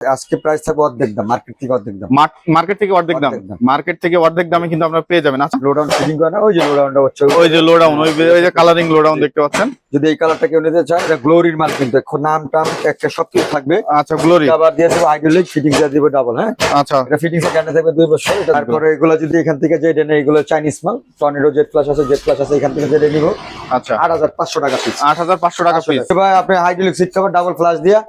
আজকে প্রাইস থাকবে অর্ধেক দাম মার্কেট থেকে অর্ধেক দাম। মার্কেট থেকে অর্ধেক দাম। মার্কেট থেকে অর্ধেক দামে কিন্তু আপনারা পেয়ে যাবেন। আচ্ছা। লোডাউন ফিটিং করে না? ওই যে লোডাউনটা হচ্ছে। ওই যে লো ডাউন ওই যে কালারিং লো ডাউন দেখতে পাচ্ছেন। যদি এই কালারটা কেউ নিতে চায় এটা গ্লোরির মাল কিন্তু। এখন নাম টাম একটা সবকিছু থাকবে। আচ্ছা গ্লোরি আবার দিয়ে দেবো হাইড্রোলিক ফিটিং দিয়ে দিবে ডাবল হ্যাঁ? আচ্ছা। এটা ফিটিং এর গ্যারান্টি থাকবে দুই বছর এটা তারপরে এগুলো যদি এখান থেকে যে নেই এগুলো চাইনিজ মাল। টর্নেডো জেড প্লাস আছে জেড প্লাস আছে এখান থেকে যেটা নিব। আচ্ছা। আট হাজার পাঁচশো টাকা পিস আট হাজার পাঁচশো টাকা পিস এবার আপনি hydraulic seat cover double flush দিয়া।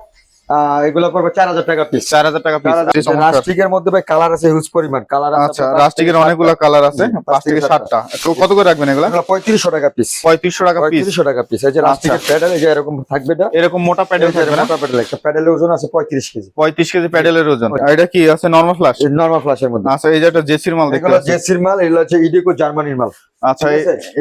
এগুলো পড়বে চার হাজার টাকা পিস চার হাজার টাকা পিস রাস্টিকের মধ্যে ভাই কালার আছে হিউজ পরিমাণ। কালার আচ্ছা রাস্টিকের অনেকগুলো কালার আছে। হুম, পাঁচ থেকে সাতটা। কত করে রাখবেন এগুলা? পঁয়ত্রিশশো টাকা পিস পঁয়ত্রিশশো টাকা পঁয়ত্রিশশো টাকা পিস এই যে রাস্টিকের প্যাডেল এই যে এরকম থাকবে এটা? এরকম মোটা প্যাডেল থাকবে প্যাডেল একটা প্যাডেলের ওজন আছে পঁয়ত্রিশ কেজি। পঁয়ত্রিশ কেজি প্যাডেলের ওজন। এটা কি আছে নর্মাল ফ্লাশ নর্মাল ফ্লাশের মধ্যে। আচ্ছা এই যে একটা জেসির মাল দেখতে জেসির মাল এগুলো হচ্ছে ইডিকো জার্মানির মাল। আচ্ছা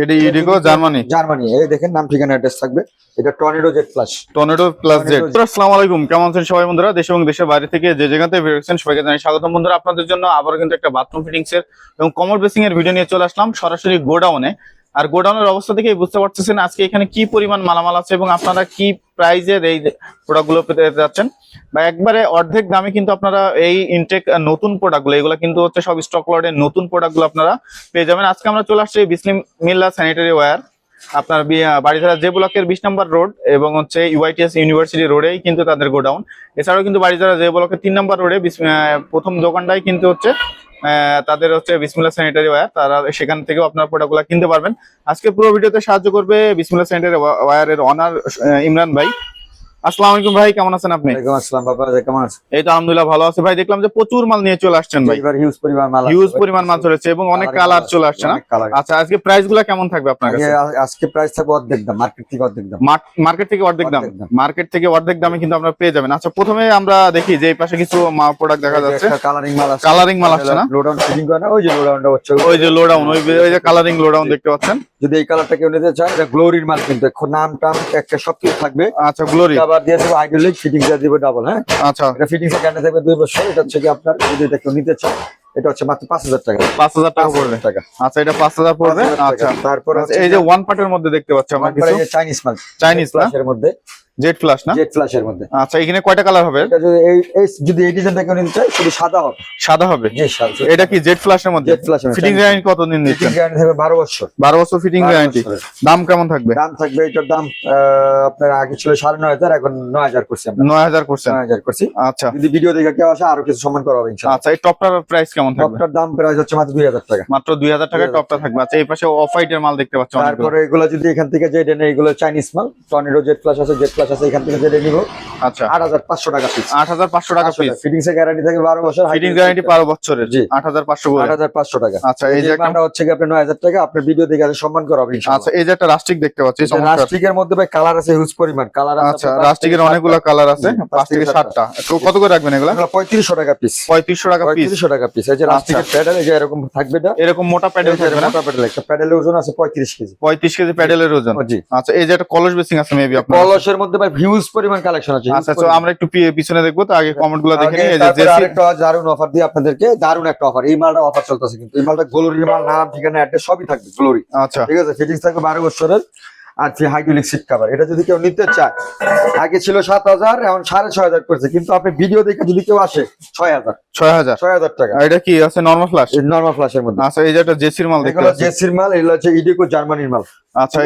এটা ইডিগো জার্মানি। জার্মানি। এই দেখেন নাম ঠিকানা অ্যাড্রেস থাকবে। এটা tornado jet plus tornado plus Z আসসালামু আলাইকুম। কেমন আছেন সবাই বন্ধুরা? দেশ এবং দেশের বাইরে থেকে যে জায়গাতে বেরোচ্ছেন সবাইকে জানাই স্বাগতম। বন্ধুরা আপনাদের জন্য আবার কিন্তু একটা বাথরুম ফিটিংস এর এবং কমর বেসিং এর ভিডিও নিয়ে চলে আসলাম। সরাসরি গোডাউনে। আর গোডাউনের অবস্থা থেকে বুঝতে পারতেছেন আজকে এখানে কি পরিমাণ মালামাল আছে এবং আপনারা কি প্রাইজের এই প্রোডাক্টগুলো পেতে যাচ্ছেন। বা একবারে অর্ধেক দামে কিন্তু আপনারা এই ইনটেক নতুন প্রোডাক্টগুলো এগুলো কিন্তু হচ্ছে সব স্টক লটের নতুন প্রোডাক্টগুলো আপনারা পেয়ে যাবেন। আজকে আমরা চলে আসছি বিসলিম মিল্লা স্যানিটারি ওয়্যার আপনার বাড়িধারা যে ব্লকের বিশ নম্বর রোড এবং হচ্ছে ইউআইটিএস ইউনিভার্সিটি রোডেই কিন্তু তাদের গোডাউন। এছাড়াও কিন্তু বাড়িধারা যে ব্লকের তিন নম্বর রোডে প্রথম দোকানটাই কিন্তু হচ্ছে তাদের হচ্ছে বিসমুল্লা স্যানিটারি ওয়ার তারা সেখান থেকেও আপনার প্রোডাক্টগুলো কিনতে পারবেন। আজকে পুরো ভিডিওতে সাহায্য করবে বিসমুল্লা স্যানিটারি ওয়ারের অনার ইমরান ভাই। আসসালামু আলাইকুম ভাই কেমন আছেন আপনি? ওয়ালাইকুম আসসালাম বাবা কেমন আছেন? এই তো আলহামদুলিল্লাহ ভালো আছে। ভাই দেখলাম যে প্রচুর মাল নিয়ে চলে আসছেন ভাই। এবার হিউজ পরিমাণ মাল আছে। হিউজ পরিমাণ মাল চলেছে এবং অনেক কালার চলে আসছে না? আচ্ছা আজকে কেমন থাকবে আপনার কাছে? আজকে প্রাইস থাকবে অর্ধেক দাম মার্কেট থেকে অর্ধেক দাম। মার্কেট থেকে অর্ধেক দাম। মার্কেট থেকে অর্ধেক দামে কিন্তু আপনারা পেয়ে যাবেন। আচ্ছা প্রথমে আমরা দেখি যে এই পাশে কিছু প্রোডাক্ট দেখা যাচ্ছে। কালারিং মাল আছে কালারিং মাল আসছে না? লোডাউন ফিটিং করে ওই যে লোডাউনটা হচ্ছে। ওই যে লো ডাউন ওই ওই যে কালারিং লোডাউন দেখতে পাচ্ছেন। যদি এই কালারটা কেউ নিতে চায় এটা গ্লোরির মাল কিন্তু। নাম টাম একটা সবকিছু থাকবে। আচ্ছা গ্লোরি আবার দিয়ে দেবো হাইড্রোলিক ফিটিং দিয়ে দিবে ডাবল হ্যাঁ? আচ্ছা। এটা ফিটিং এর গ্যারান্টি থাকবে দুই বছর। এটা হচ্ছে কি আপনার যদি এটা কেউ নিতে চায় এটা হচ্ছে মাত্র পাঁচ হাজার টাকা। পাঁচ হাজার টাকা পড়বে। টাকা। আচ্ছা এটা পাঁচ হাজার পড়বে? আচ্ছা। তারপর আছে এই যে ওয়ান পার্টের মধ্যে দেখতে পাচ্ছি আমার কিছু। চাইনিজ মাল। চাইনিজ? এর মধ্যে। জেড ফ্লাশ না? জেট ফ্ল্যাশের মধ্যে। আচ্ছা এখানে কয়টা কালার হবে? এটা যদি এই যদি এই ডিজাইনটা কেউ নিতে চায় শুধু সাদা হবে। সাদা হবে? এটা কি জেড ফ্লাশের মধ্যে? ফ্ল্যাশের ফিটিং গ্যারান্টি কত দিন ফিটিং গ্যারান্টি থাকবে বারো বছর। বারো বছর ফিটিং গ্যারান্টি দাম কেমন থাকবে? দাম থাকবে এটার দাম আপনার আগে ছিল সাড়ে নয় হাজার এখন নয় হাজার করছি আমরা। নয় হাজার করছেন। নয় হাজার করছি। আচ্ছা। যদি ভিডিও দেখে কেউ আসে আরও কিছু সম্মান করা হবে ইনশাআল্লাহ। আচ্ছা এই টপটার প্রাইস কেমন থাকবে? টপটার দাম প্রাইস হচ্ছে মাত্র দুই হাজার টাকা। মাত্র দুই হাজার টাকায় 2000 টপটা থাকবে। আচ্ছা এই পাশে অফ হোয়াইটের মাল দেখতে পাচ্ছি অনেকগুলো। তারপরে এগুলো যদি এখান থেকে যে নেই এগুলো চাইনিজ মাল টর্নেডো জেড প্লাস আছে জেড প্লাস আছে এখান থেকে যেটা নিব। আচ্ছা। আট হাজার পাঁচশো টাকা পিস আট হাজার পাঁচশো টাকা পিস ফিটিংস এর গ্যারান্টি থাকে বারো বছর ফিটিং গ্যারান্টি বারো বছরের। জি। করে টাকা। আচ্ছা এই যে একটা হচ্ছে কি আপনার নয় হাজার টাকা আপনার ভিডিও দেখে সম্মান করা হবে ইনশাআল্লাহ। আচ্ছা এই যে একটা রাস্টিক দেখতে পাচ্ছি এটা চমৎকার। রাস্টিকের মধ্যে ভাই কালার আছে হিউজ পরিমাণ। কালার আচ্ছা অনেকগুলো কালার আছে তো কত করে রাখবেন এগুলা? টাকা পিস পঁয়ত্রিশশো টাকা পিস পঁয়ত্রিশশো টাকা পিস এই যে আচ্ছা। রাস্টিকের প্যাডেল এই যে এরকম থাকবে এটা? এরকম মোটা প্যাডেল থাকবে না? মোটা প্যাডেল একটা প্যাডেলের ওজন আছে পঁয়ত্রিশ কেজি। পঁয়ত্রিশ কেজি প্যাডেলের ওজন। জি। আচ্ছা এই যে একটা কলস বেসিং আছে মেবি আপনার। কলসের মধ্যে ভাই হিউজ পরিমাণ কালেকশন আছে আচ্ছা তো আমরা একটু পিছনে দেখব তো আগে কমেন্টগুলো দেখে নিই এই যে তারপরে জেসি আরেকটা দারুণ অফার দিই আপনাদেরকে দারুণ একটা অফার এই মালটা অফার চলতেছে কিন্তু এই মালটা গ্লোরির মাল নাম ঠিকানা অ্যাড্রেস সবই থাকবে গ্লোরি আচ্ছা। ঠিক আছে ফিটিংস থাকবে বারো বছরের আর যে হাইড্রোলিক সিট কাভার এটা যদি কেউ নিতে চায় আগে ছিল সাত হাজার এখন সাড়ে ছয় হাজার করেছে কিন্তু আপনি ভিডিও দেখে যদি কেউ আসে ছয় হাজার। ছয় হাজার। ছয় হাজার টাকা। এটা কি আছে নর্মাল ফ্লাশ নর্মাল ফ্লাশের মধ্যে। আচ্ছা এই যে একটা জেসির মাল দেখতে পাচ্ছি। জেসির মাল হচ্ছে ইডিকো জার্মানির মাল। আচ্ছা?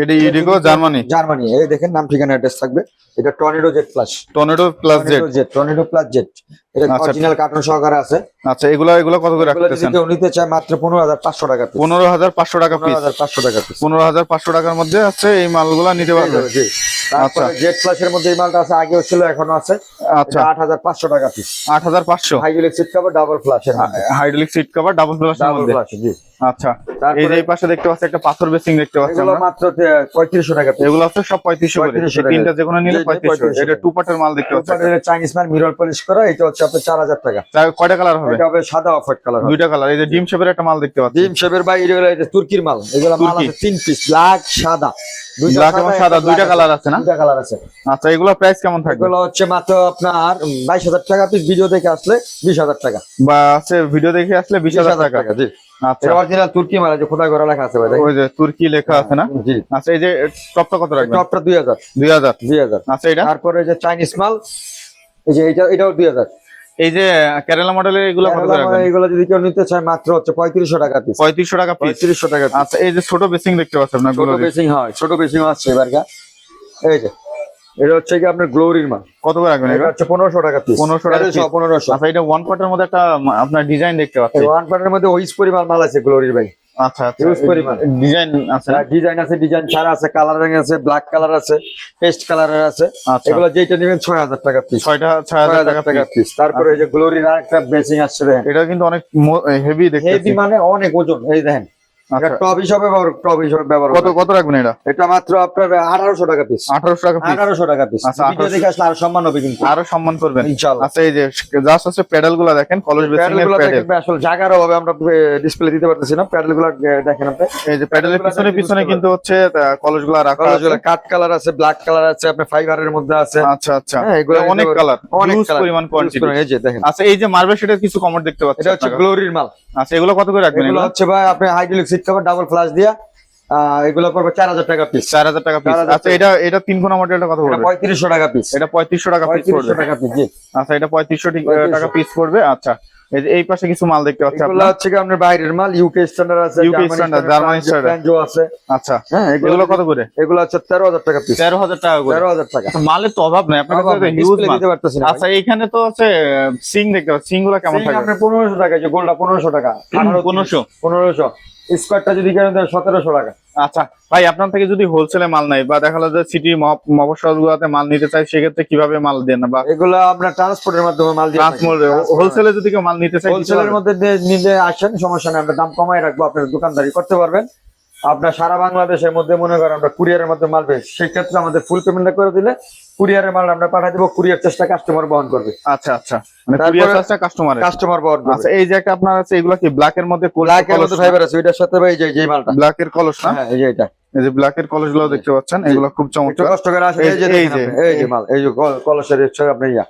এটি ইডিগো জার্মানি। জার্মানি। এই দেখেন নাম ঠিকানা অ্যাড্রেস থাকবে। এটা tornado jet plus tornado plus Z jet tornado plus jet এটা আচ্ছা। অরিজিনাল কার্টুন সহকারে আছে। আচ্ছা এগুলো এগুলো কত করে রাখতেছেন? নিতে চায় মাত্র পনেরো হাজার পাঁচশো টাকা পিস পনেরো হাজার পাঁচশো টাকা পিস টাকা পিস পনেরো হাজার পাঁচশো টাকার মধ্যে আছে এই মালগুলা নিতে পারবে জি। তারপরে আচ্ছা। জেট প্লাসের মধ্যে এই মালটা আছে আগেও ছিল এখনও আছে। আচ্ছা। আট হাজার পাঁচশো টাকা পিস আট হাজার পাঁচশো। হাইড্রোলিক সিট কভার ডাবল ফ্লাশের হাইড্রোলিক সিট কভার ডাবল প্লাসের ডাবল মধ্যে। জি। আচ্ছা এই যে পাশে দেখতে পাচ্ছি একটা পাথর বেসিং দেখতে পাচ্ছি এগুলো মাত্র টাকা এগুলো হচ্ছে সব পঁয়ত্রিশশো করে। 3500 তিনটা যে কোনো নিলে জি, জি, পঁয়ত্রিশশো 3500 এটা টু পার্টের মাল দেখতে পাচ্ছি। চাইনিজ মাল মিরর পলিশ করা এটা হচ্ছে আপনার চার হাজার টাকা। তার কয়টা কালার হবে? এটা হবে সাদা অফ হোয়াইট কালার দুইটা কালার এই যে ডিম শেপের একটা মাল দেখতে পাচ্ছি। ডিম শেপের ভাই এগুলো এটা তুর্কির মাল এগুলো মাল। আছে তিন পিস ব্ল্যাক সাদা। ব্ল্যাক এবং সাদা দুইটা কালার আছে। না? দুইটা কালার আছে। আচ্ছা এগুলো প্রাইস কেমন থাকবে? এগুলো হচ্ছে মাত্র আপনার বাইশ হাজার টাকা পিস ভিডিও দেখে আসলে বিশ হাজার টাকা। বা আছে ভিডিও দেখে আসলে বিশ হাজার টাকা জি। আচ্ছা। অরিজিনাল তুর্কি মাল আছে খোদাই করা লেখা আছে ভাই ওই যে তুর্কি লেখা আছে না? জি। আচ্ছা এই যে টপটা কত রাখবেন? টপটা দুই হাজার। দুই হাজার। দুই হাজার। আচ্ছা এটা তারপরে যে চাইনিজ মাল এই যে এটা এটাও দুই হাজার। এই যে কেরালা মডেলের এগুলো কত রাখবেন? এগুলো যদি কেউ নিতে চায় মাত্র হচ্ছে পঁয়ত্রিশশো টাকা পিস পঁয়ত্রিশশো টাকা পিস পঁয়ত্রিশশো টাকা। আচ্ছা এই যে ছোট বেসিং দেখতে পাচ্ছেন আপনার ছোট বেসিং হয় ছোট বেসিং আছে এবার এই যে এটা হচ্ছে কি আপনার গ্লোরির মাল। কত করে রাখবেন এটা হচ্ছে পনেরোশো টাকা পিস 1500 টাকা piece। পনেরোশো। আচ্ছা এটা ওয়ান পার্টের মধ্যে একটা আপনার ডিজাইন দেখতে পাচ্ছি। ওয়ান পার্টের মধ্যে ওইস পরিমাণ মাল আছে গ্লোরির ভাই। আচ্ছা আচ্ছা। Huge পরিমাণ। ডিজাইন আছে? ডিজাইন আছে ডিজাইন ছাড়া আছে কালারিং আছে ব্ল্যাক কালার আছে পেস্ট কালারের আছে। আচ্ছা। এগুলো যেটা নেবেন ছয় হাজার টাকা পিস ছয়টা ছয় ছয় হাজার হাজার টাকা টাকা পিস তারপরে এই যে গ্লোরির আরেকটা বেসিং আসছে এটা কিন্তু অনেক হেভি দেখতে হেভি মানে অনেক ওজন এই দেখেন। এটা আচ্ছা। টপ হিসাবে টপ হিসাবে ব্যবহার কত কত রাখবেন এটা? এটা মাত্র আপনার টাকা পিস টাকা পিস আঠারোশো টাকা পিস আচ্ছা, ভিডিও দেখে আসলে আরও সম্মান হবে কিন্তু। আরও সম্মান করবেন। ইনশাআল্লাহ। আচ্ছা এই যে জাস্ট দেখেন কলেজ বেসিং এর প্যাডেল। আসলে জায়গার অভাবে আমরা ডিসপ্লে দিতে পারতেছি না। প্যাডেলগুলো দেখেন আপনি। এই যে প্যাডেলের পিছনে পিছনে কিন্তু হচ্ছে রাখা আছে। কলেজগুলো কাট কালার আছে ব্ল্যাক কালার আছে আপনার ফাইবারের মধ্যে আছে। আচ্ছা আচ্ছা। হ্যাঁ, এগুলো অনেক কালার অনেক পরিমাণ use কোয়ান্টিটি এই যে দেখেন। আচ্ছা এই যে মার্বেল শেডের কিছু কমেন্ট দেখতে পাচ্ছি এটা হচ্ছে গ্লোরির মাল। আচ্ছা এগুলো কত করে রাখবেন এগুলো হচ্ছে ভাই আপনি সিট কভার ডাবল ফ্লাশ দিয়া আহ, এগুলো পড়বে চার হাজার টাকা পিস চার হাজার টাকা পিস আচ্ছা এটা এটা তিন কোনা মডেলটা কথা বলব পঁয়ত্রিশশো টাকা পিস এটা পঁয়ত্রিশশো টাকা পিস পড়বে। টাকা পিস আচ্ছা এটা পঁয়ত্রিশশো টাকা পিস পড়বে? আচ্ছা। এই পাশে কিছু মাল দেখতে পাচ্ছি এগুলো আপনার। হচ্ছে কি আপনার বাইরের মাল ইউকে স্ট্যান্ডার্ড আছে standard, Germany standard। ফ্রাঞ্জো আছে। আচ্ছা হ্যাঁ এগুলো কত করে? এগুলো হচ্ছে তেরো হাজার টাকা পিস তেরো হাজার টাকা করে। তেরো হাজার টাকা। আচ্ছা, মালের তো অভাব নাই আপনার কাছে হিউজ মাল। দিতে পারতেছি না আচ্ছা এইখানে তো হচ্ছে সিং দেখতে পাচ্ছি সিংগুলো কেমন থাকে? আপনার পনেরোশো টাকা যে গোলটা পনেরোশো টাকা। পনেরোশো। পনেরোশো। স্কোয়ারটা যদি কেন দেয় সতেরোশো টাকা। আচ্ছা ভাই আপনার থেকে যদি হোলসেলে মাল নাই বা দেখা যায় যে সিটি মফসল গুলাতে মাল নিতে চাই সেক্ষেত্রে কীভাবে মাল দেন বা এগুলো আপনার ট্রান্সপোর্টের মাধ্যমে মাল দিয়ে হোলসেলে যদি কেউ মাল নিতে চাই হোলসেলের মধ্যে নিলে আসেন সমস্যা নেই আমরা দাম কমাই রাখব আপনার দোকানদারি করতে পারবেন। আপনার সারা বাংলাদেশের মধ্যে মনে করেন আমরা কুরিয়ারের মধ্যে মাল পেয়ে সেই ক্ষেত্রে আমাদের ফুল পেমেন্টটা করে দিলে কুরিয়ারের মাল আমরা পাঠিয়ে দেবো কুরিয়ার চেষ্টা কাস্টমার বহন করবে। আচ্ছা আচ্ছা। মানে কাস্টমারের কাস্টমার বহন আচ্ছা এই যে একটা আপনার আছে এগুলো কি ব্ল্যাক এর মধ্যে ব্ল্যাক এর মধ্যে ফাইবার আছে ওইটার সাথে ভাই এই যে যে মালটা। ব্ল্যাক এর কলস না? হ্যাঁ এই যে এটা। এই যে ব্ল্যাক এর কলসগুলো দেখতে পাচ্ছেন এগুলো খুব চমৎকার। কষ্ট করে আসেন এই এই যে যে- এই যে- এই যে মাল এই যে কল- কলসের হচ্ছে আপনার ইয়া।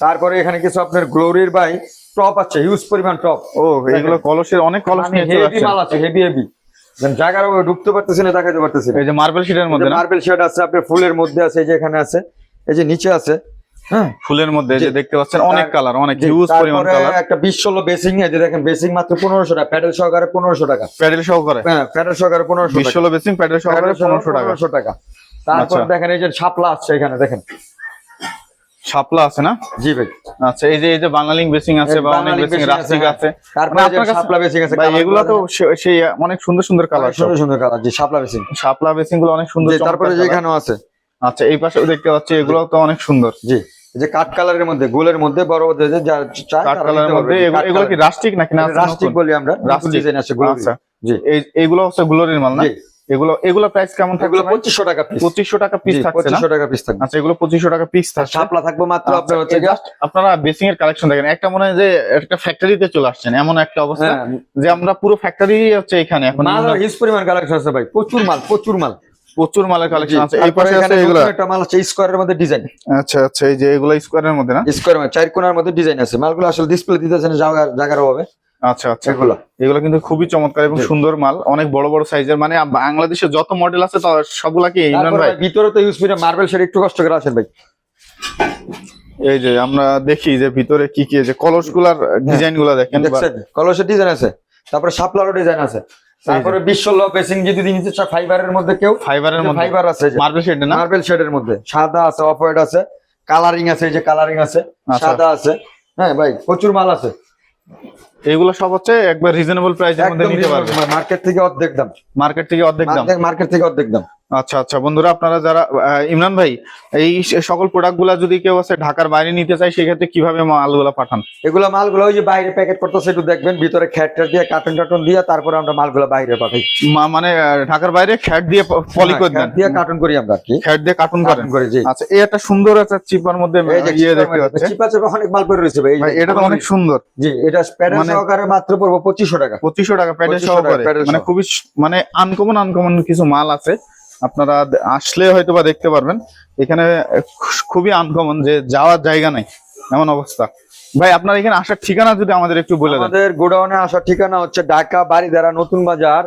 তারপরে এখানে কিছু আপনার গ্লোরির বাই টপ আছে হিউজ পরিমাণ টপ ও এগুলো কলসের অনেক কলস নিয়ে হেভি মাল আছে হেভি হেভি জায়গার ঢুকতে পারতেছি না দেখাতে পারতেছি এই যে মার্বেল শিটের মধ্যে মার্বেল শেড আছে আপনার ফুলের মধ্যে আছে এই যে এখানে আছে এই যে নিচে আছে হ্যাঁ? ফুলের মধ্যে যে দেখতে পাচ্ছেন অনেক কালার অনেক হিউজ পরিমাণ কালার একটা বিশ ষোলো বেসিং এই যে দেখেন বেসিং মাত্র পনেরোশো টাকা প্যাডেল সহকারে পনেরোশো টাকা। প্যাডেল সহকারে? হ্যাঁ প্যাডেল সহকারে পনেরোশো টাকা। বিশ্বলো বেসিং প্যাডেল সহকারে পনেরোশো টাকা। পনেরোশো টাকা। তারপর আচ্ছা। দেখেন এই যে শাপলা আসছে এখানে দেখেন। শাপলা আছে না? জি ভাই। আচ্ছা এই যে এই যে বাংলালিং বেসিং আছে বা অনেক বাঙালি বেসিং রাস্টিক আছে, আছে তারপরে মানে যে শাপলা বেসিং আছে ভাই এগুলো তো সেই অনেক সুন্দর সুন্দর কালার সুন্দর সুন্দর কালার জি শাপলা বেসিং। শাপলা বেসিংগুলো অনেক সুন্দর তারপরে যে এখানেও আছে। আচ্ছা এই পাশেও দেখতে পাচ্ছি এগুলো তো অনেক সুন্দর। জি এই যে কাঠ কালারের মধ্যে গোলের মধ্যে বড় বড় যে যা কাঠ তারা কালারের মধ্যে এগুলো কি। রাস্টিক নাকি না রাস্টিক বলি আমরা রাস্টিক ডিজাইন আছে গোল আচ্ছা। জি। এই এগুলো হচ্ছে গ্লোরির মাল না? জি। এগুলো এগুলো প্রাইস কেমন থাকবে এগুলো টাকা পিস পঁচিশশো টাকা পিস থাকছে না? টাকা পিস থাকবে। আচ্ছা এগুলো পঁচিশশো টাকা পিস থাকছে। শাপলা থাকবে মাত্র আচ্ছা, আপনার হচ্ছে এই আপনারা বেসিং এর কালেকশন দেখেন। একটা মনে হয় যে একটা ফ্যাক্টরিতে চলে আসছেন এমন একটা অবস্থা হ্যাঁ। যে আমরা পুরো ফ্যাক্টরি হচ্ছে এখানে এখন মাল হিউজ পরিমাণ কালেকশন আছে ভাই। প্রচুর মাল প্রচুর মাল। প্রচুর মালের কালেকশন আছে। এই পাশে আছে এগুলো একটা মাল আছে স্কোয়ারের মধ্যে ডিজাইন আচ্ছা আচ্ছা এই যে এগুলো স্কোয়ারের মধ্যে না? স্কোয়ার মানে চার কোণার মধ্যে ডিজাইন আছে। মালগুলো আসলে ডিসপ্লে দিতেছে না জায়গা- জায়গার অভাবে। আচ্ছা আচ্ছা। এগুলো। এগুলো কিন্তু খুবই চমৎকার এবং সুন্দর মাল অনেক বড় বড় সাইজের। মানে বাংলাদেশে যত মডেল আছে সবগুলা কি ইমরান ভাই? ভিতরে তো ইউজ পরিমাণ মার্বেল শেড একটু কষ্ট করে আসেন ভাই। এই যে আমরা দেখি যে ভিতরে কি কি যে কলসগুলার ডিজাইনগুলা দেখেন কলসের ডিজাইন আছে। তারপরে শাপলারও ডিজাইন আছে। তারপরে বিশ্ব ল পেসিং যদি নিতে চায় ফাইবারের মধ্যে কেউ ফাইবারের মধ্যে। ফাইবার আছে মার্বেল শেড না? মার্বেল শেডের মধ্যে। সাদা আছে অফ হোয়াইট আছে। কালারিং আছে এই যে কালারিং আছে। আচ্ছা। সাদা আছে। হ্যাঁ ভাই প্রচুর মাল আছে। এগুলো সব হচ্ছে একবার রিজনেবল প্রাইসের মধ্যে নিতে পারবে। মার্কেট থেকে অর্ধেক দাম। মার্কেট থেকে অর্ধেক দাম। মার্কেট থেকে অর্ধেক দাম। আচ্ছা আচ্ছা। বন্ধুরা আপনারা যারা ইমরান ভাই এই সকল প্রোডাক্টগুলা যদি কেউ আছে ঢাকার বাইরে নিতে চায় সেক্ষেত্রে কীভাবে মালগুলা পাঠান? এগুলো মালগুলো ওই যে বাইরে প্যাকেট করতেছে একটু দেখবেন ভিতরে খ্যাটটা দিয়ে কার্টন টার্টন দিয়ে তারপরে আমরা মালগুলো বাইরে পাঠাই। মানে ঢাকার বাইরে খ্যাট দিয়ে পলি করে দেন। দিয়ে কার্টন করি আমরা কি। খ্যাট দিয়ে কার্টুন কার্টন করি জি। আচ্ছা এই একটা সুন্দর একটা চিপার মধ্যে এই যে ইয়ে দেখতে পাচ্ছি। চিপা চিপা অনেক মাল করে রয়েছে ভাই এটা তো অনেক সুন্দর। জি এটা প্যাডেল মানে- সহকারে মাত্র পড়ব পঁচিশশো টাকা। পঁচিশশো টাকা প্যাডেল সহকারে। মানে খুবই মানে আনকমন আনকমন কিছু মাল আছে। আপনারা আসলে হয়তো বা দেখতে পারবেন এখানে খুবই আনকমন যে যাওয়ার জায়গা নাই এমন অবস্থা। ভাই আপনার এখানে আসার ঠিকানা যদি আমাদের একটু বলে দেন। আমাদের গোডাউনে আসার ঠিকানা হচ্ছে ঢাকা বাড়িধারা নতুন বাজার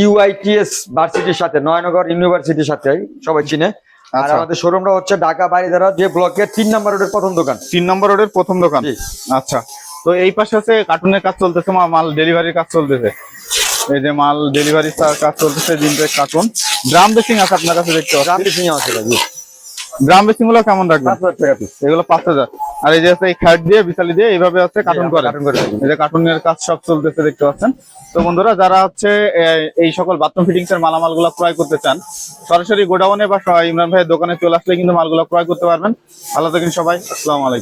ইউআইটিএস ভার্সিটির সাথে নয়নগর ইউনিভার্সিটির সাথে সবাই চিনে। আর আচ্ছা। আমাদের শোরুমটা হচ্ছে ঢাকা বাড়িধারা যে ব্লকের তিন নাম্বার রোডের প্রথম দোকান। তিন নম্বর রোডের প্রথম দোকান? আচ্ছা। তো এই পাশে আছে কার্টুনের কাজ চলতেছে মাল ডেলিভারির কাজ চলতেছে। এই যে মাল ডেলিভারির কাজ চলতেছে দিনটা কার্টুন। ড্রাম বেসিং আছে আপনার কাছে দেখতে পাচ্ছি। রামটি সিং আছে ভাই ড্রাম বেসিংগুলো কেমন রাখবেন? টাকা। এগুলো পাঁচ হাজার। আর এই যে আছে এই খ্যাট দিয়ে বিশালি দিয়ে এইভাবে আছে কার্টুন করে। কার্টুন করে এই যে কার্টুনের কাজ সব চলতেছে দেখতে পাচ্ছেন? তো বন্ধুরা যারা হচ্ছে এই সকল বাথরুম ফিটিংস এর মালামালগুলো ক্রয় করতে চান সরাসরি গোডাউনে বা ইমরান ভাইয়ের দোকানে চলে আসলে কিন্তু মালগুলো ক্রয় করতে পারবেন। ভালো থাকেন সবাই। আসসালামু আলাইকুম।